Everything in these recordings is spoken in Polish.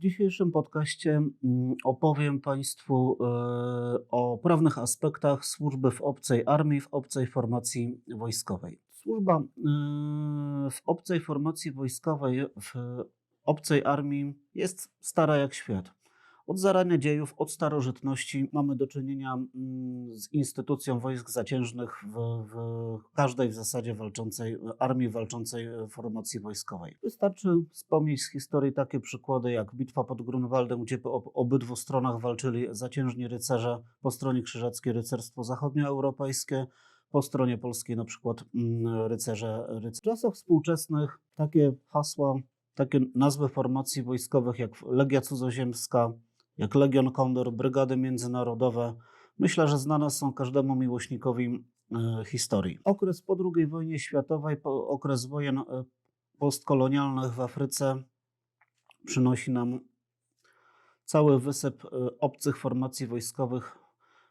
W dzisiejszym podcaście mm, opowiem Państwu e, o prawnych aspektach służby w obcej armii, w obcej formacji wojskowej. Służba e, w obcej formacji wojskowej, w obcej armii jest stara jak świat. Od zarania dziejów, od starożytności mamy do czynienia mm, z instytucją wojsk zaciężnych w, w każdej w zasadzie walczącej armii, walczącej formacji wojskowej. Wystarczy wspomnieć z historii takie przykłady jak bitwa pod Grunwaldem, gdzie po ob- obydwu stronach walczyli zaciężni rycerze, po stronie krzyżackiej rycerstwo zachodnioeuropejskie, po stronie polskiej na przykład mm, rycerze, rycerze. W czasach współczesnych takie hasła, takie nazwy formacji wojskowych jak Legia Cudzoziemska, jak Legion Kondor, Brygady Międzynarodowe, myślę, że znane są każdemu miłośnikowi e, historii. Okres po II wojnie światowej, po okres wojen e, postkolonialnych w Afryce przynosi nam cały wysyp e, obcych formacji wojskowych,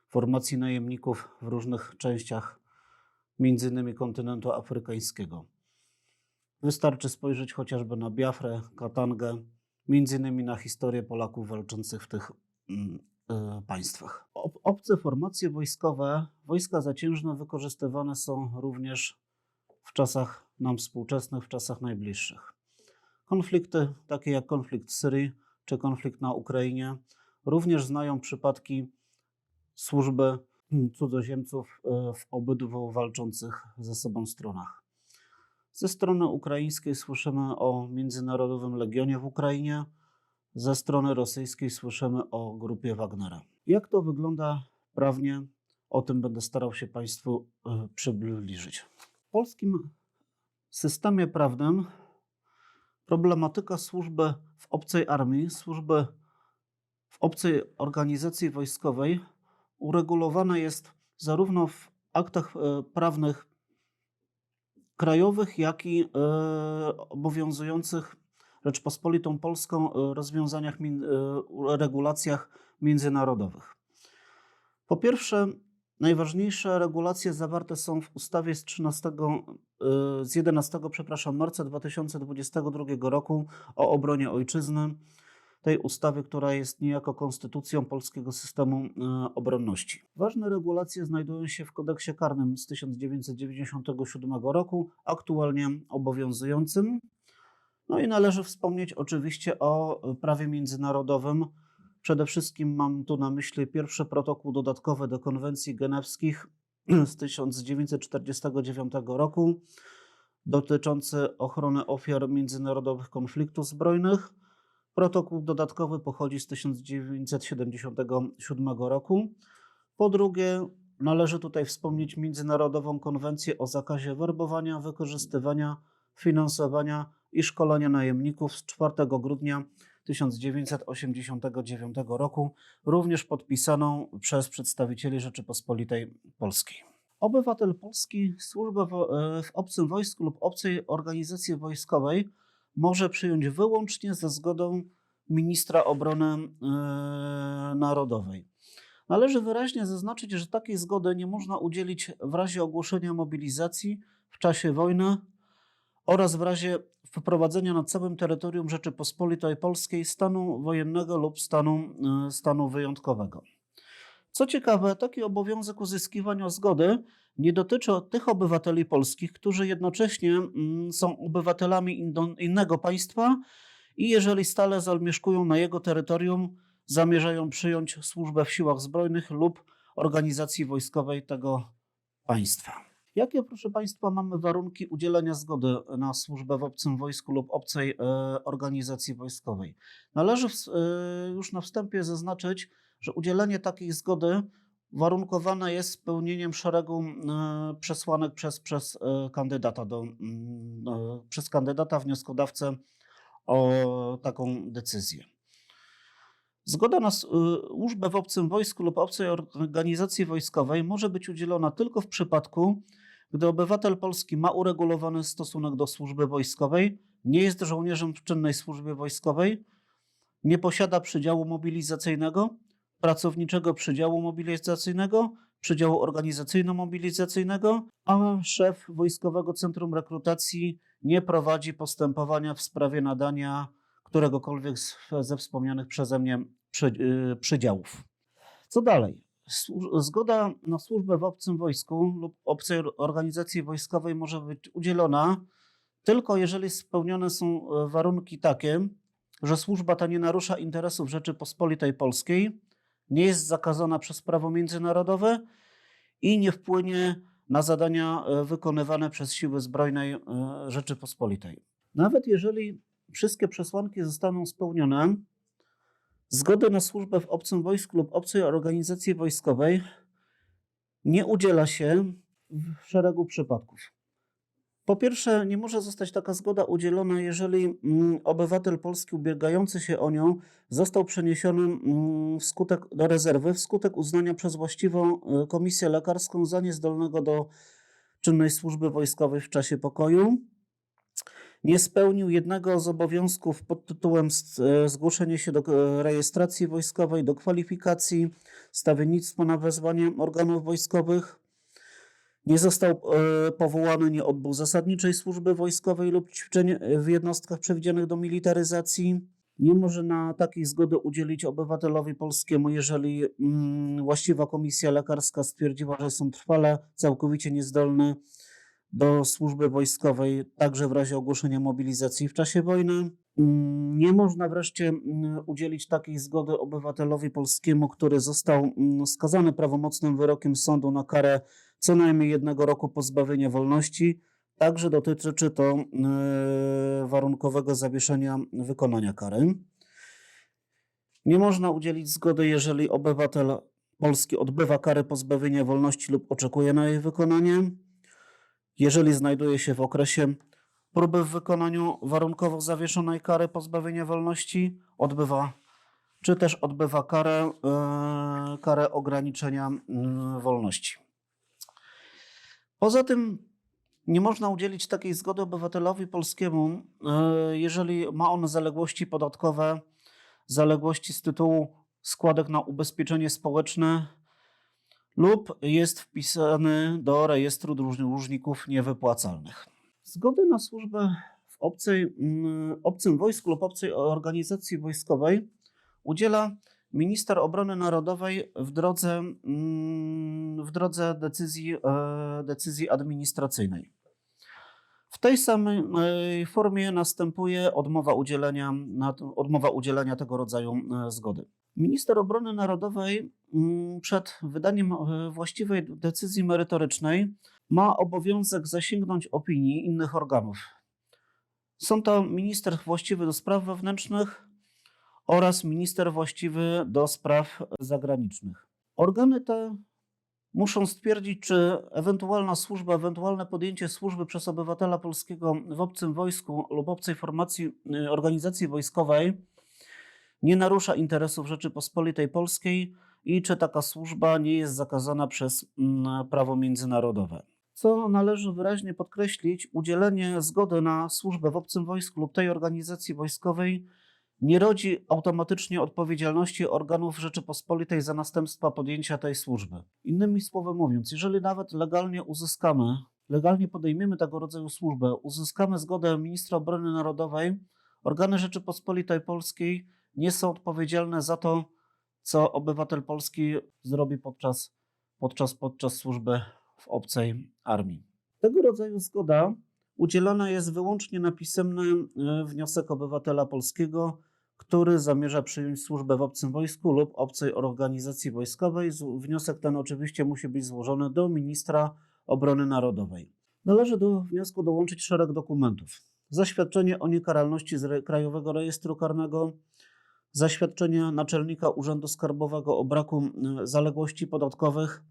formacji najemników w różnych częściach, między innymi kontynentu afrykańskiego. Wystarczy spojrzeć chociażby na Biafrę, Katangę, między innymi na historię Polaków walczących w tych mm, e, państwach. Ob- Obce formacje wojskowe, wojska zaciężne wykorzystywane są również w czasach nam współczesnych, w czasach najbliższych. Konflikty takie jak konflikt w Syrii czy konflikt na Ukrainie również znają przypadki służby mm, cudzoziemców e, w obydwu walczących ze sobą stronach. Ze strony ukraińskiej słyszymy o Międzynarodowym Legionie w Ukrainie, ze strony rosyjskiej słyszymy o grupie Wagnera. Jak to wygląda prawnie, o tym będę starał się Państwu e, przybliżyć. W polskim systemie prawnym problematyka służby w obcej armii, służby w obcej organizacji wojskowej uregulowana jest zarówno w aktach e, prawnych krajowych, jak i e, obowiązujących Rzeczpospolitą Polską e, rozwiązaniach, e, regulacjach międzynarodowych. Po pierwsze, najważniejsze regulacje zawarte są w ustawie z 13, e, z 11, przepraszam, marca 2022 roku o obronie ojczyzny, tej ustawy, która jest niejako konstytucją polskiego systemu e, obronności. Ważne regulacje znajdują się w kodeksie karnym z 1997 roku, aktualnie obowiązującym. No i należy wspomnieć oczywiście o prawie międzynarodowym. Przede wszystkim mam tu na myśli pierwszy protokół dodatkowy do konwencji genewskich z 1949 roku dotyczący ochrony ofiar międzynarodowych konfliktów zbrojnych. Protokół dodatkowy pochodzi z 1977 roku. Po drugie, należy tutaj wspomnieć Międzynarodową Konwencję o zakazie werbowania, wykorzystywania, finansowania i szkolenia najemników z 4 grudnia 1989 roku, również podpisaną przez przedstawicieli Rzeczypospolitej Polskiej. Obywatel polski służbę w, e, w obcym wojsku lub obcej organizacji wojskowej może przyjąć wyłącznie ze zgodą ministra obrony e, narodowej. Należy wyraźnie zaznaczyć, że takiej zgody nie można udzielić w razie ogłoszenia mobilizacji w czasie wojny oraz w razie wprowadzenia na całym terytorium Rzeczypospolitej Polskiej stanu wojennego lub stanu, e, stanu wyjątkowego. Co ciekawe, taki obowiązek uzyskiwania zgody nie dotyczy tych obywateli polskich, którzy jednocześnie mm, są obywatelami innego państwa i jeżeli stale zamieszkują na jego terytorium, zamierzają przyjąć służbę w siłach zbrojnych lub organizacji wojskowej tego państwa. Jakie, proszę Państwa, mamy warunki udzielenia zgody na służbę w obcym wojsku lub obcej e, organizacji wojskowej? Należy e, już na wstępie zaznaczyć, że udzielenie takiej zgody warunkowane jest spełnieniem szeregu e, przesłanek przez, przez e, kandydata do, e, przez kandydata wnioskodawcę o taką decyzję. Zgoda na służbę w obcym wojsku lub obcej organizacji wojskowej może być udzielona tylko w przypadku, gdy obywatel polski ma uregulowany stosunek do służby wojskowej, nie jest żołnierzem w czynnej służbie wojskowej, nie posiada przydziału mobilizacyjnego, pracowniczego przydziału mobilizacyjnego, przydziału organizacyjno-mobilizacyjnego, a szef Wojskowego Centrum Rekrutacji nie prowadzi postępowania w sprawie nadania któregokolwiek ze wspomnianych przeze mnie przy, przydziałów. Co dalej? Zgoda na służbę w obcym wojsku lub obcej organizacji wojskowej może być udzielona tylko jeżeli spełnione są e, warunki takie, że służba ta nie narusza interesów Rzeczypospolitej Polskiej, nie jest zakazana przez prawo międzynarodowe i nie wpłynie na zadania e, wykonywane przez siły zbrojne e, Rzeczypospolitej. Nawet jeżeli wszystkie przesłanki zostaną spełnione, zgody na służbę w obcym wojsku lub obcej organizacji wojskowej nie udziela się w szeregu przypadków. Po pierwsze, nie może zostać taka zgoda udzielona, jeżeli mm, obywatel polski ubiegający się o nią został przeniesiony mm, wskutek, do rezerwy wskutek uznania przez właściwą y, komisję lekarską za niezdolnego do czynnej służby wojskowej w czasie pokoju. Nie spełnił jednego z obowiązków pod tytułem e, zgłoszenie się do e, rejestracji wojskowej, do kwalifikacji, stawiennictwo na wezwanie organów wojskowych. Nie został e, powołany, nie odbył zasadniczej służby wojskowej lub ćwiczeń e, w jednostkach przewidzianych do militaryzacji. Nie może na takiej zgody udzielić obywatelowi polskiemu, jeżeli mm, właściwa komisja lekarska stwierdziła, że są trwale całkowicie niezdolne do służby wojskowej, także w razie ogłoszenia mobilizacji w czasie wojny. Mm, Nie można wreszcie mm, udzielić takiej zgody obywatelowi polskiemu, który został skazany prawomocnym wyrokiem sądu na karę co najmniej jednego roku pozbawienia wolności. Także dotyczy to e, warunkowego zawieszenia wykonania kary. Nie można udzielić zgody, jeżeli obywatel polski odbywa karę pozbawienia wolności lub oczekuje na jej wykonanie. Jeżeli znajduje się w okresie próby w wykonaniu warunkowo zawieszonej kary pozbawienia wolności, odbywa czy też odbywa karę, e, karę ograniczenia wolności. Poza tym nie można udzielić takiej zgody obywatelowi polskiemu, e, jeżeli ma on zaległości podatkowe, zaległości z tytułu składek na ubezpieczenie społeczne lub jest wpisany do rejestru dłużników niewypłacalnych. Zgody na służbę w obcej, obcym wojsku lub obcej organizacji wojskowej udziela minister obrony narodowej w drodze, mm, w drodze decyzji, e, decyzji administracyjnej. W tej samej e, formie następuje odmowa udzielenia, odmowa udzielenia tego rodzaju e, zgody. Minister obrony narodowej mm, przed wydaniem właściwej decyzji merytorycznej ma obowiązek zasięgnąć opinii innych organów. Są to minister właściwy do spraw wewnętrznych oraz minister właściwy do spraw zagranicznych. Organy te muszą stwierdzić, czy ewentualna służba, ewentualne podjęcie służby przez obywatela polskiego w obcym wojsku lub obcej formacji, y, organizacji wojskowej nie narusza interesów Rzeczypospolitej Polskiej i czy taka służba nie jest zakazana przez mm, prawo międzynarodowe. Co należy wyraźnie podkreślić, udzielenie zgody na służbę w obcym wojsku lub tej organizacji wojskowej nie rodzi automatycznie odpowiedzialności organów Rzeczypospolitej za następstwa podjęcia tej służby. Innymi słowy mówiąc, jeżeli nawet legalnie uzyskamy, legalnie podejmiemy tego rodzaju służbę, uzyskamy zgodę ministra obrony narodowej, organy Rzeczypospolitej Polskiej nie są odpowiedzialne za to, co obywatel polski zrobi podczas, podczas, podczas służby w obcej armii. Tego rodzaju zgoda udzielana jest wyłącznie na pisemny e, wniosek obywatela polskiego, który zamierza przyjąć służbę w obcym wojsku lub obcej organizacji wojskowej. Wniosek ten oczywiście musi być złożony do ministra obrony narodowej. Należy do wniosku dołączyć szereg dokumentów. Zaświadczenie o niekaralności z Krajowego Rejestru Karnego, zaświadczenie naczelnika Urzędu Skarbowego o braku zaległości podatkowych,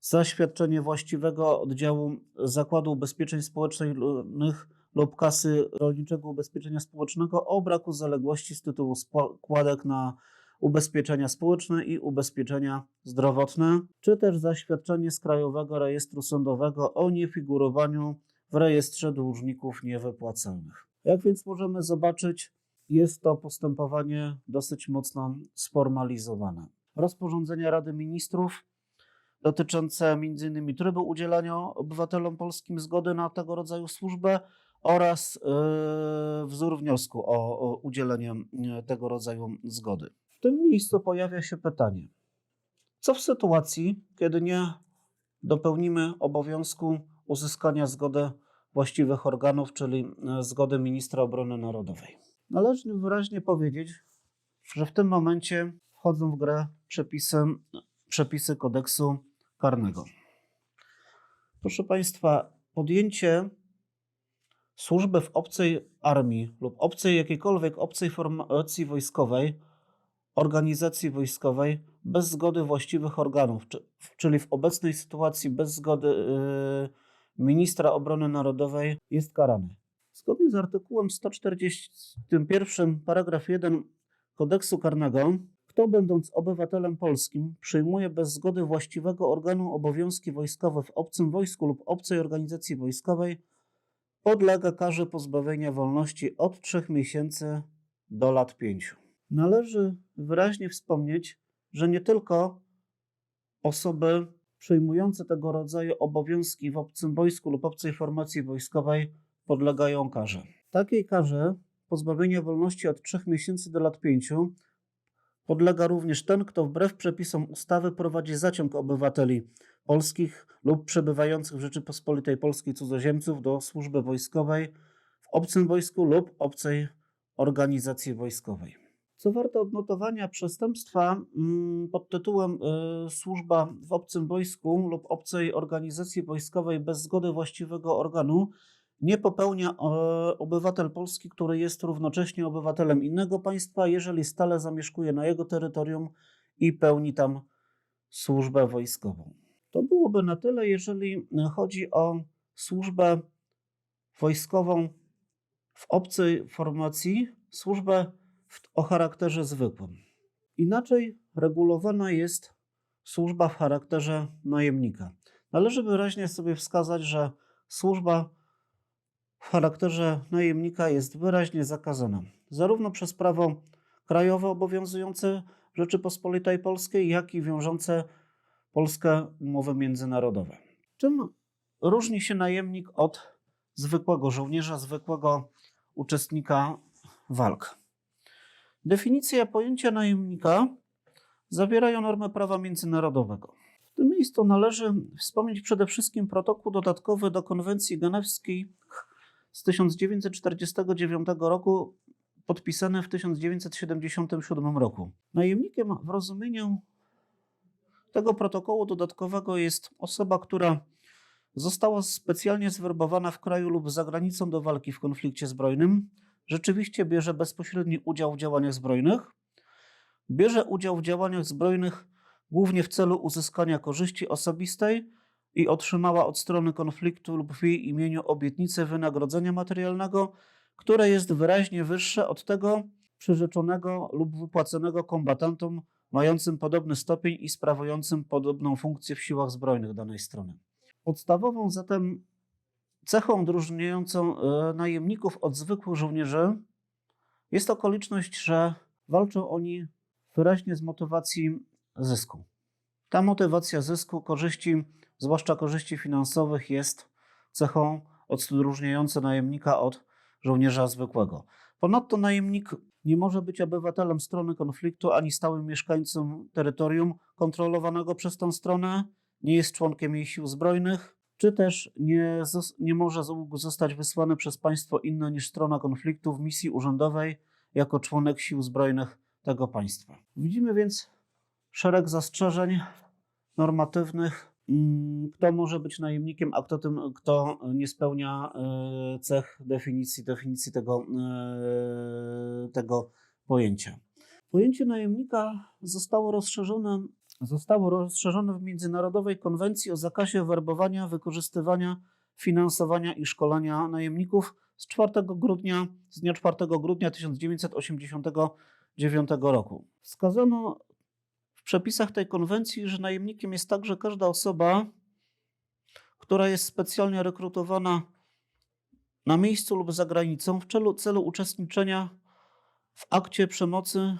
zaświadczenie właściwego oddziału Zakładu Ubezpieczeń Społecznych lub Kasy Rolniczego Ubezpieczenia Społecznego o braku zaległości z tytułu składek na ubezpieczenia społeczne i ubezpieczenia zdrowotne, czy też zaświadczenie z Krajowego Rejestru Sądowego o niefigurowaniu w rejestrze dłużników niewypłacalnych. Jak więc możemy zobaczyć, jest to postępowanie dosyć mocno sformalizowane. Rozporządzenie Rady Ministrów dotyczące m.in. trybu udzielania obywatelom polskim zgody na tego rodzaju służbę oraz e, wzór wniosku o, udzielenie e, tego rodzaju zgody. W tym miejscu pojawia się pytanie, co w sytuacji, kiedy nie dopełnimy obowiązku uzyskania zgody właściwych organów, czyli e, zgody ministra obrony narodowej? Należy wyraźnie powiedzieć, że w tym momencie wchodzą w grę przepisy, przepisy kodeksu karnego. Proszę Państwa, podjęcie służby w obcej armii lub obcej jakiejkolwiek obcej formacji wojskowej, organizacji wojskowej bez zgody właściwych organów, czy- czyli w obecnej sytuacji bez zgody yy, ministra obrony narodowej jest karany. Zgodnie z artykułem 141 paragraf 1 kodeksu karnego, kto będąc obywatelem polskim przyjmuje bez zgody właściwego organu obowiązki wojskowe w obcym wojsku lub obcej organizacji wojskowej, podlega karze pozbawienia wolności od 3 miesięcy do lat 5. Należy wyraźnie wspomnieć, że nie tylko osoby przyjmujące tego rodzaju obowiązki w obcym wojsku lub obcej formacji wojskowej podlegają karze. Takiej karze pozbawienia wolności od 3 miesięcy do lat 5 podlega również ten, kto wbrew przepisom ustawy prowadzi zaciąg obywateli polskich lub przebywających w Rzeczypospolitej Polskiej cudzoziemców do służby wojskowej w obcym wojsku lub obcej organizacji wojskowej. Co warte odnotowania, przestępstwa mm, pod tytułem y, służba w obcym wojsku lub obcej organizacji wojskowej bez zgody właściwego organu nie popełnia obywatel Polski, który jest równocześnie obywatelem innego państwa, jeżeli stale zamieszkuje na jego terytorium i pełni tam służbę wojskową. Byłoby na tyle, jeżeli chodzi o służbę wojskową w obcej formacji, służbę w, o charakterze zwykłym. Inaczej regulowana jest służba w charakterze najemnika. Należy wyraźnie sobie wskazać, że służba w charakterze najemnika jest wyraźnie zakazana, zarówno przez prawo krajowe obowiązujące Rzeczypospolitej Polskiej, jak i wiążące polskie umowy międzynarodowe. Czym różni się najemnik od zwykłego żołnierza, zwykłego uczestnika walk? Definicja pojęcia najemnika zawierają normy prawa międzynarodowego. W tym miejscu należy wspomnieć przede wszystkim protokół dodatkowy do konwencji genewskiej z 1949 roku, podpisany w 1977 roku. Najemnikiem w rozumieniu tego protokołu dodatkowego jest osoba, która została specjalnie zwerbowana w kraju lub za granicą do walki w konflikcie zbrojnym, rzeczywiście bierze bezpośredni udział w działaniach zbrojnych, bierze udział w działaniach zbrojnych głównie w celu uzyskania korzyści osobistej i otrzymała od strony konfliktu lub w jej imieniu obietnicę wynagrodzenia materialnego, które jest wyraźnie wyższe od tego przyrzeczonego lub wypłaconego kombatantom mającym podobny stopień i sprawującym podobną funkcję w siłach zbrojnych danej strony. Podstawową zatem cechą odróżniającą e, najemników od zwykłych żołnierzy jest okoliczność, że walczą oni wyraźnie z motywacji zysku. Ta motywacja zysku, korzyści, zwłaszcza korzyści finansowych, jest cechą odróżniającą najemnika od żołnierza zwykłego. Ponadto najemnik nie może być obywatelem strony konfliktu ani stałym mieszkańcą terytorium kontrolowanego przez tę stronę, nie jest członkiem jej sił zbrojnych, czy też nie, nie może z- zostać wysłany przez państwo inne niż strona konfliktu w misji urzędowej jako członek sił zbrojnych tego państwa. Widzimy więc szereg zastrzeżeń normatywnych, kto może być najemnikiem, a kto tym, kto nie spełnia e, cech definicji, definicji tego, e, tego pojęcia. Pojęcie najemnika zostało rozszerzone, zostało rozszerzone w Międzynarodowej Konwencji o zakazie werbowania, wykorzystywania, finansowania i szkolenia najemników z 4 grudnia, z dnia 4 grudnia 1989 roku. Wskazano przepisach tej konwencji, że najemnikiem jest także każda osoba, która jest specjalnie rekrutowana na miejscu lub za granicą w celu, celu uczestniczenia w akcie przemocy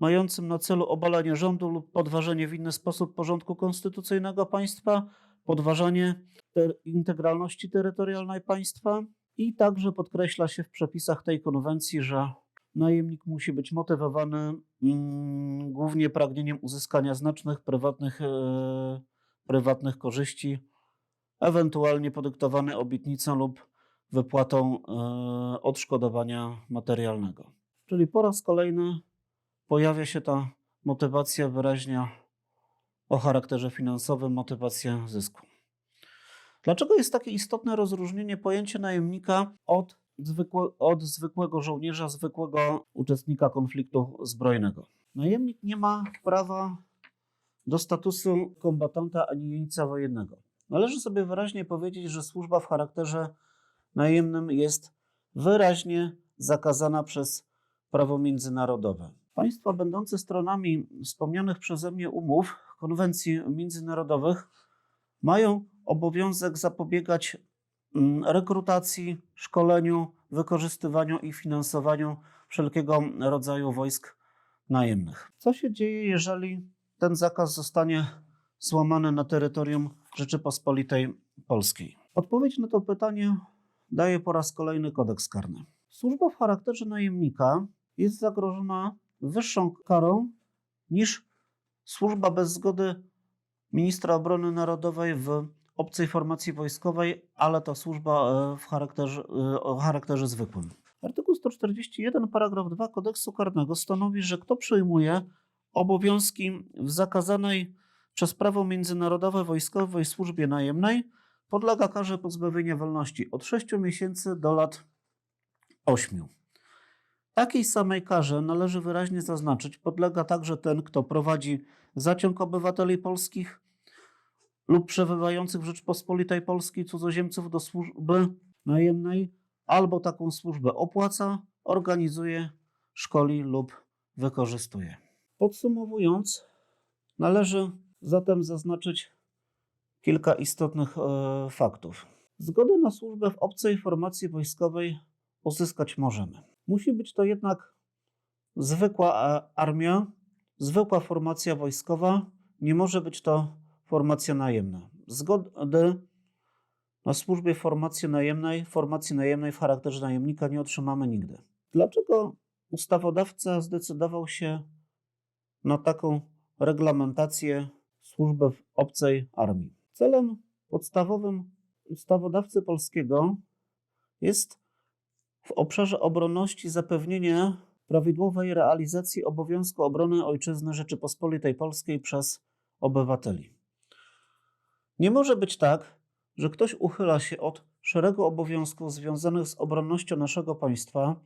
mającym na celu obalenie rządu lub podważenie w inny sposób porządku konstytucyjnego państwa, podważanie ter- integralności terytorialnej państwa, I także podkreśla się w przepisach tej konwencji, że najemnik musi być motywowany mm, głównie pragnieniem uzyskania znacznych prywatnych, e, prywatnych korzyści, ewentualnie podyktowany obietnicą lub wypłatą e, odszkodowania materialnego. Czyli po raz kolejny pojawia się ta motywacja wyraźnie o charakterze finansowym, motywacja zysku. Dlaczego jest takie istotne rozróżnienie pojęcia najemnika od, zwykłe, od zwykłego żołnierza, zwykłego uczestnika konfliktu zbrojnego? Najemnik nie ma prawa do statusu kombatanta ani jeńca wojennego. Należy sobie wyraźnie powiedzieć, że służba w charakterze najemnym jest wyraźnie zakazana przez prawo międzynarodowe. Państwa będące stronami wspomnianych przeze mnie umów, konwencji międzynarodowych, mają obowiązek zapobiegać rekrutacji, szkoleniu, wykorzystywaniu i finansowaniu wszelkiego rodzaju wojsk najemnych. Co się dzieje, jeżeli ten zakaz zostanie złamany na terytorium Rzeczypospolitej Polskiej? Odpowiedź na to pytanie daje po raz kolejny kodeks karny. Służba w charakterze najemnika jest zagrożona wyższą karą niż służba bez zgody ministra obrony narodowej w obcej formacji wojskowej, ale to służba e, w charakterze, e, o charakterze zwykłym. Artykuł 141, paragraf 2 kodeksu karnego stanowi, że kto przyjmuje obowiązki w zakazanej przez prawo międzynarodowe wojskowej służbie najemnej, podlega karze pozbawienia wolności od 6 miesięcy do lat 8. Takiej samej karze należy wyraźnie zaznaczyć, podlega także ten, kto prowadzi zaciąg obywateli polskich lub przebywających w Rzeczpospolitej Polskiej cudzoziemców do służby najemnej, albo taką służbę opłaca, organizuje, szkoli lub wykorzystuje. Podsumowując, należy zatem zaznaczyć kilka istotnych e, faktów. Zgodę na służbę w obcej formacji wojskowej uzyskać możemy. Musi być to jednak zwykła e, armia, zwykła formacja wojskowa, nie może być to formacja najemna. Zgody na służbie formacji najemnej, formacji najemnej w charakterze najemnika nie otrzymamy nigdy. Dlaczego ustawodawca zdecydował się na taką reglamentację służby w obcej armii? Celem podstawowym ustawodawcy polskiego jest w obszarze obronności zapewnienie prawidłowej realizacji obowiązku obrony ojczyzny Rzeczypospolitej Polskiej przez obywateli. Nie może być tak, że ktoś uchyla się od szeregu obowiązków związanych z obronnością naszego państwa,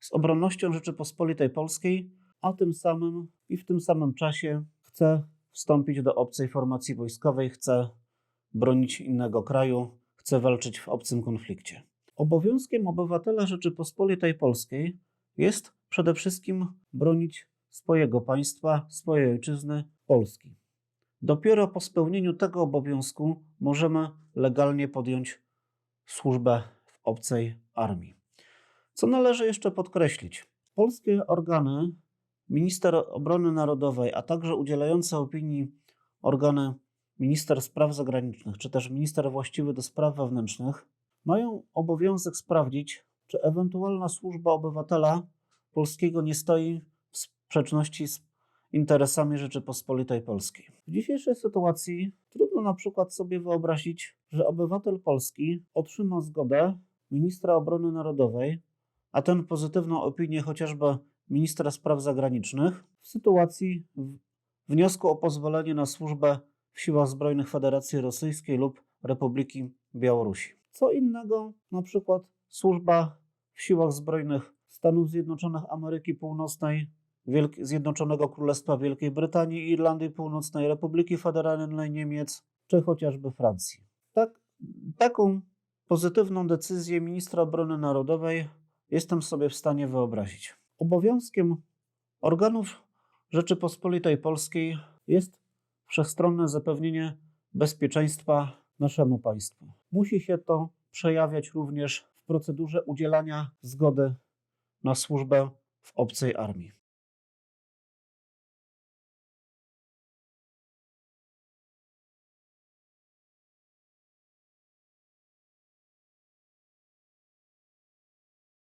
z obronnością Rzeczypospolitej Polskiej, a tym samym i w tym samym czasie chce wstąpić do obcej formacji wojskowej, chce bronić innego kraju, chce walczyć w obcym konflikcie. Obowiązkiem obywatela Rzeczypospolitej Polskiej jest przede wszystkim bronić swojego państwa, swojej ojczyzny, Polski. Dopiero po spełnieniu tego obowiązku możemy legalnie podjąć służbę w obcej armii. Co należy jeszcze podkreślić? Polskie organy, minister obrony narodowej, a także udzielające opinii organy minister spraw zagranicznych, czy też minister właściwy do spraw wewnętrznych, mają obowiązek sprawdzić, czy ewentualna służba obywatela polskiego nie stoi w sprzeczności z interesami Rzeczypospolitej Polskiej. W dzisiejszej sytuacji trudno na przykład sobie wyobrazić, że obywatel polski otrzyma zgodę ministra obrony narodowej, a ten pozytywną opinię chociażby ministra spraw zagranicznych w sytuacji wniosku o pozwolenie na służbę w siłach zbrojnych Federacji Rosyjskiej lub Republiki Białorusi. Co innego na przykład służba w siłach zbrojnych Stanów Zjednoczonych Ameryki Północnej, Wielk Zjednoczonego Królestwa Wielkiej Brytanii, Irlandii Północnej, Republiki Federalnej Niemiec, czy chociażby Francji. Tak, taką pozytywną decyzję ministra obrony narodowej jestem sobie w stanie wyobrazić. Obowiązkiem organów Rzeczypospolitej Polskiej jest wszechstronne zapewnienie bezpieczeństwa naszemu państwu. Musi się to przejawiać również w procedurze udzielania zgody na służbę w obcej armii.